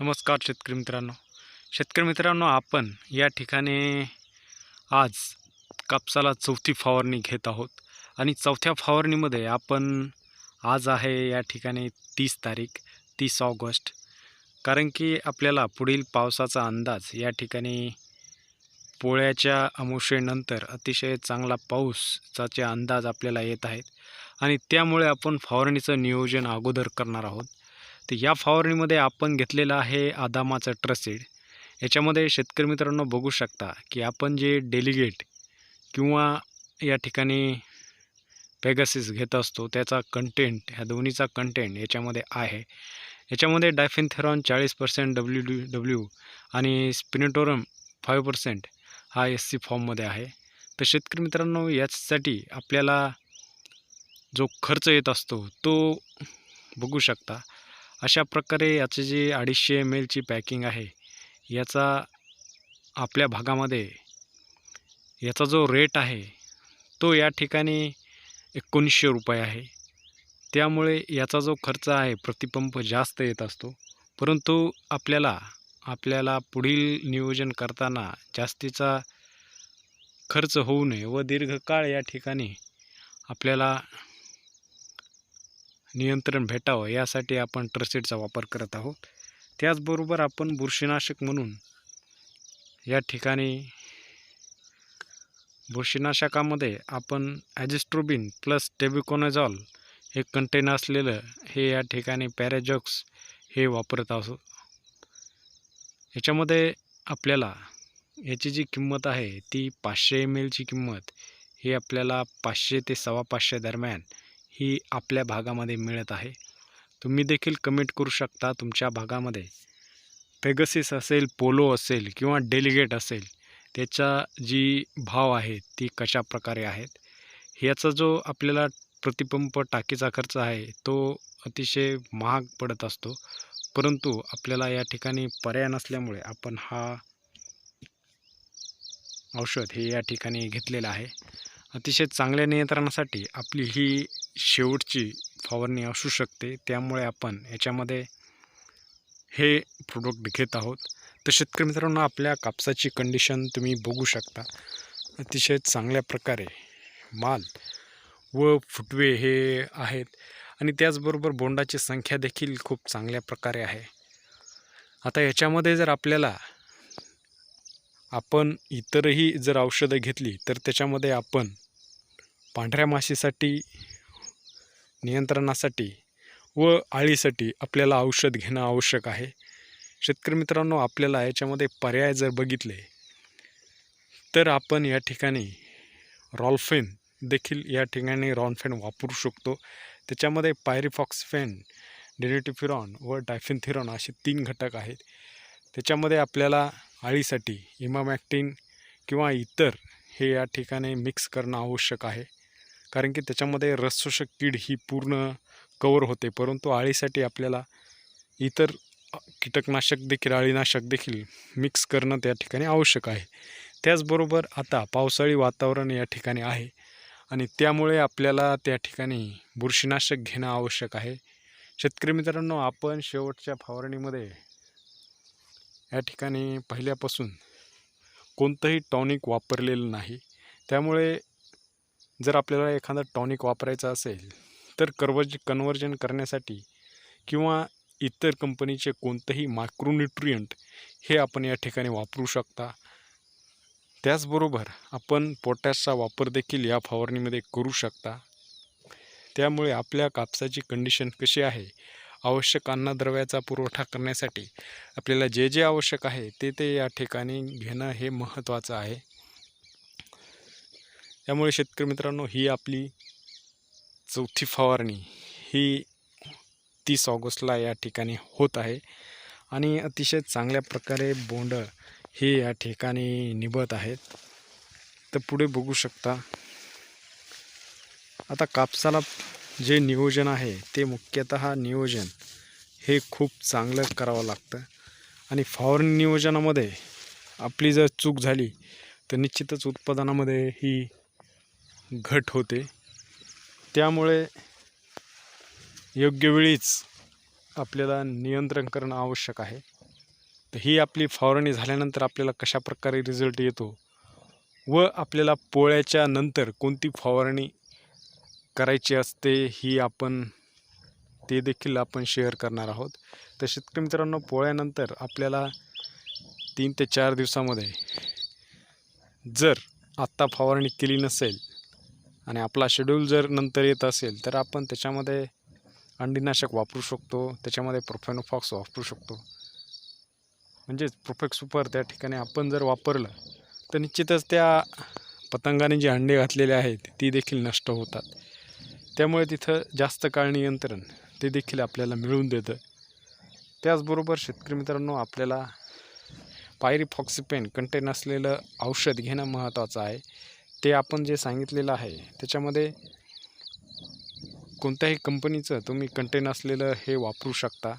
नमस्कार शेतकरी मित्रांनो. शेतकरी मित्रांनो आपण या ठिकाणी आज कापसाला चौथी फवारणी घेत आहोत. आणि चौथ्या फवारणीमध्ये आपण आज आहे या ठिकाणी तीस तारीख तीस ऑगस्ट. कारण की आपल्याला पुढील पावसाचा अंदाज या ठिकाणी पोळ्याच्या अमुषेनंतर अतिशय चांगला पाऊसाचे अंदाज आपल्याला येत आहेत. आणि त्यामुळे आपण फवारणीचं नियोजन अगोदर करणार आहोत. तर या फवारणीमध्ये आपण घेतलेलं आहे आदामाचं ट्रसेड याच्यामध्ये शेतकरी मित्रांनो बघू शकता की आपण जे डेलिगेट किंवा या ठिकाणी पेगासिस घेत असतो त्याचा कंटेंट ह्या दोन्हीचा कंटेंट याच्यामध्ये आहे. याच्यामध्ये डायफिनथेरॉन चाळीस पर्सेंट डब्ल्यू डी डब्ल्यू आणि स्पिनेटोरम फाईव्ह पर्सेंट हा एस सी फॉर्ममध्ये आहे. तर शेतकरी मित्रांनो यासाठी आपल्याला जो खर्च येत असतो तो बघू शकता. अशा प्रकारे याचे जे अडीचशे एम एलची पॅकिंग आहे याचा आपल्या भागामध्ये याचा जो रेट आहे तो या ठिकाणी एकोणीसशे रुपये आहे. त्यामुळे याचा जो खर्च आहे प्रतिपंप जास्त येत असतो. परंतु आपल्याला आपल्याला पुढील नियोजन करताना जास्तीचा खर्च होऊ नये व दीर्घकाळ या ठिकाणी आपल्याला नियंत्रण भेटावं यासाठी आपण ट्रसेडचा वापर करत आहोत. त्याचबरोबर आपण बुरशीनाशक म्हणून या ठिकाणी बुरशीनाशकामध्ये आपण ॲजिस्ट्रोबिन प्लस टेबिकोनाझॉल हे कंटेन असलेलं हे या ठिकाणी पॅराजॉक्स हे वापरत आहोत याच्यामध्ये आपल्याला याची जी किंमत आहे ती पाचशे एम एलची किंमत ही आपल्याला पाचशे ते सव्वा पाचशे दरम्यान ही आपल्या भागामध्ये मिळत आहे. तुम्ही देखील कमेंट करू शकता तुमच्या भागामध्ये. पेगसिस असेल पोलो असेल किंवा डेलिगेट असेल त्याचा जी भाव आहे ती कशा प्रकारे आहेत? ह्याचा जो आपल्याला प्रतिपंप टाकीचा खर्च आहे तो अतिशय महाग पडत असतो. परंतु आपल्याला या ठिकाणी पर्याय नसल्यामुळे आपण हा औषध हे या ठिकाणी घेतलेलं आहे. अतिशय चांगल्या नियंत्रणासाठी आपली ही शेवटची फवारणी असू शकते. त्यामुळे आपण याच्यामध्ये हे प्रोडक्ट घेत आहोत. तर शेतकरी मित्रांनो आपल्या कापसाची कंडिशन तुम्ही बघू शकता. अतिशय चांगल्या प्रकारे माल व फुटवे हे आहेत. आणि त्याचबरोबर बोंडाची संख्या देखील खूप चांगल्या प्रकारे आहे. आता याच्यामध्ये जर आपल्याला आपण इतरही जर औषधं घेतली तर त्याच्यामध्ये आपण पांढऱ्या माशीसाठी नियंत्रणासाठी व आळीसाठी आपल्याला औषध घेणं आवश्यक आहे. शेतकरी मित्रांनो आपल्याला याच्यामध्ये पर्याय जर बघितले तर आपण या ठिकाणी रॉल्फेन देखील या ठिकाणी रॉनफेन वापरू शकतो. त्याच्यामध्ये पायरीफॉक्सफेन डेनिटिफिरॉन व डायफिनथिरॉन असे तीन घटक आहेत. त्याच्यामध्ये आपल्याला आळीसाठी इमामॅक्टिन किंवा इतर हे या ठिकाणी मिक्स करणं आवश्यक आहे. कारण की त्याच्यामध्ये रसशोषक कीड ही पूर्ण कवर होते. परंतु आळीसाठी आपल्याला इतर कीटकनाशक देखील अळीनाशक देखील मिक्स करणं त्या ठिकाणी आवश्यक आहे. त्याचबरोबर आता पावसाळी वातावरण या ठिकाणी आहे आणि त्यामुळे आपल्याला त्या ठिकाणी बुरशीनाशक घेणं आवश्यक आहे. शेतकरी मित्रांनो आपण शेवटच्या फवारणीमध्ये या ठिकाणी पहिल्यापासून कोणतंही टॉनिक वापरलेलं नाही. त्यामुळे जर आपल्याला एखादा टॉनिक वापरायचा असेल तर कर्वज कन्वर्जन करण्यासाठी किंवा इतर कंपनीचे कोणतंही मायक्रोन्युट्रियंट हे आपण या ठिकाणी वापरू शकता. त्याचबरोबर आपण पोटॅशचा वापर देखील या फवारणीमध्ये करू शकता. त्यामुळे आपल्या कापसाची कंडिशन कशी आहे? आवश्यक अन्नद्रव्याचा पुरवठा करण्यासाठी आपल्याला जे जे आवश्यक आहे ते ते या ठिकाणी घेणं हे महत्त्वाचं आहे. त्यामुळे शेतकरी मित्रांनो ही आपली चौथी फवारणी ही तीस ऑगस्टला या ठिकाणी होत आहे. आणि अतिशय चांगल्या प्रकारे बोंड हे या ठिकाणी निभत आहेत. तर पुढे बघू शकता आता कापसाला जे नियोजन आहे ते मुख्यतः नियोजन हे खूप चांगलं करावं लागतं. आणि फवारणी नियोजनामध्ये आपली जर चूक झाली तर निश्चितच उत्पादनामध्ये ही घट होते. त्यामुळे योग्य वेळीच आपल्याला नियंत्रण करणं आवश्यक आहे. तर ही आपली फवारणी झाल्यानंतर आपल्याला कशा प्रकारे रिझल्ट येतो व आपल्याला पोळ्याच्या नंतर कोणती फवारणी करायची असते ही आपण ते देखील आपण शेअर करणार आहोत. तर शेतकरी मित्रांनो पोळ्यानंतर आपल्याला तीन ते चार दिवसामध्ये जर आत्ता फवारणी केली नसेल आणि आपला शेड्यूल जर नंतर येत असेल तर आपण त्याच्यामध्ये अंडीनाशक वापरू शकतो त्याच्यामध्ये प्रोफेनोफॉक्स वापरू शकतो. म्हणजेच प्रोफेक्ट सुपर त्या ठिकाणी आपण जर वापरलं तर निश्चितच त्या पतंगाने जे अंडे घातलेले आहेत ती देखील नष्ट होतात. त्यामुळे तिथं जास्त काळ नियंत्रण ते देखील आपल्याला मिळवून देतं. त्याचबरोबर शेतकरी मित्रांनो आपल्याला पायरी फॉक्सिपेन कंटेन असलेलं औषध घेणं महत्त्वाचं आहे. ते आपण जे सांगितलेलं आहे त्याच्यामध्ये कोणत्याही कंपनीचं तुम्ही कंटेन असलेलं हे वापरू शकता.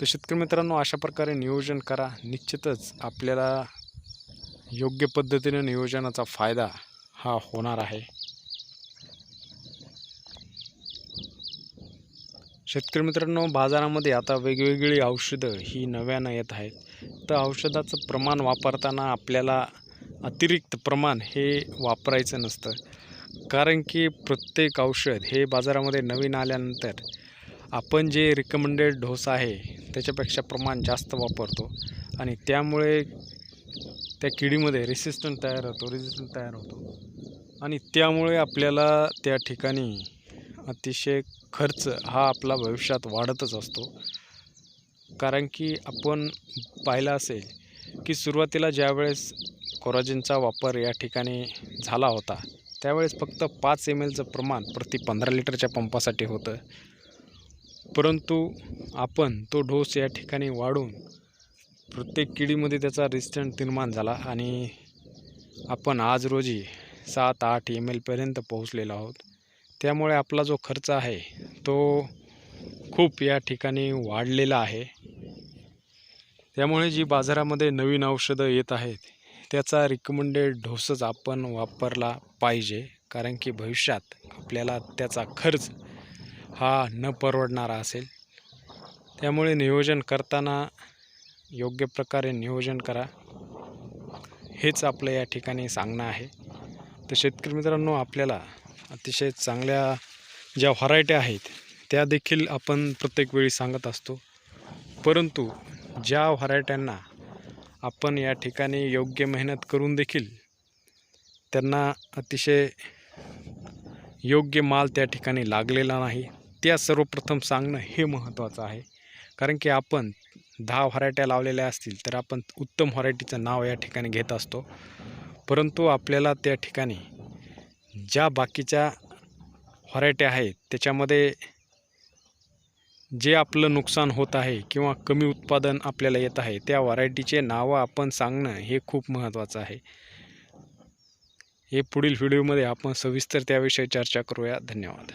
तर शेतकरी मित्रांनो अशा प्रकारे नियोजन करा. निश्चितच आपल्याला योग्य पद्धतीने नियोजनाचा फायदा हा होणार आहे. शेतकरी मित्रांनो बाजारामध्ये आता वेगवेगळी औषधं ही नव्यानं येत आहेत. तर औषधाचं प्रमाण वापरताना आपल्याला अतिरिक्त प्रमाण हे वापरायचं नसतं. कारण की प्रत्येक औषध हे बाजारामध्ये नवीन आल्यानंतर आपण जे रिकमेंडेड डोस आहे त्याच्यापेक्षा प्रमाण जास्त वापरतो. आणि त्यामुळे त्या किडीमध्ये रेसिस्टंट तयार होतो रेजिस्टंट तयार होतो. आणि त्यामुळे आपल्याला त्या ठिकाणी अतिशय खर्च हा आपला भविष्यात वाढतच असतो. कारण की आपण पाहिलं असेल की सुरुवातीला ज्यावेळेस कोराजिनचा वापर या ठिकाणी झाला होता त्यावेळेस फक्त पाच एम एलचं प्रमाण प्रति पंधरा लिटरच्या पंपासाठी होतं. परंतु आपण तो डोस या ठिकाणी वाढून प्रत्येक किडीमध्ये त्याचा रिस्टंट निर्माण झाला आणि आपण आज रोजी सात आठ एम एलपर्यंत पोहोचलेलो आहोत. त्यामुळे आपला जो खर्च आहे तो खूप या ठिकाणी वाढलेला आहे. त्यामुळे जी बाजारामध्ये नवीन औषधं येत आहेत त्याचा रिकमेंडेड डोसच आपण वापरला पाहिजे. कारण की भविष्यात आपल्याला त्याचा खर्च हा न परवडणारा असेल. त्यामुळे नियोजन करताना योग्य प्रकारे नियोजन करा. हेच आपलं या ठिकाणी सांगणं आहे. तर शेतकरी मित्रांनो आपल्याला अतिशय चांगल्या ज्या व्हरायट्या आहेत त्या देखील आपण प्रत्येक वेळी सांगत असतो. परंतु ज्या व्हरायट्यांना आपण या ठिकाणी योग्य मेहनत करून देखील त्यांना अतिशय योग्य माल त्या ठिकाणी लागलेला नाही त्या सर्वप्रथम सांगणं हे महत्त्वाचं आहे. कारण की आपण दहा व्हरायट्या लावलेल्या असतील तर आपण उत्तम व्हरायटीचं नाव या ठिकाणी घेत असतो. परंतु आपल्याला त्या ठिकाणी ज्या बाकीच्या व्हरायट्या आहेत त्याच्यामध्ये जे आपलं नुकसान होत आहे किंवा कमी उत्पादन आपल्याला येत आहे त्या व्हरायटीचे नावं आपण सांगणं हे खूप महत्त्वाचं आहे. हे पुढील व्हिडिओमध्ये आपण सविस्तर त्याविषयी चर्चा करूया. धन्यवाद.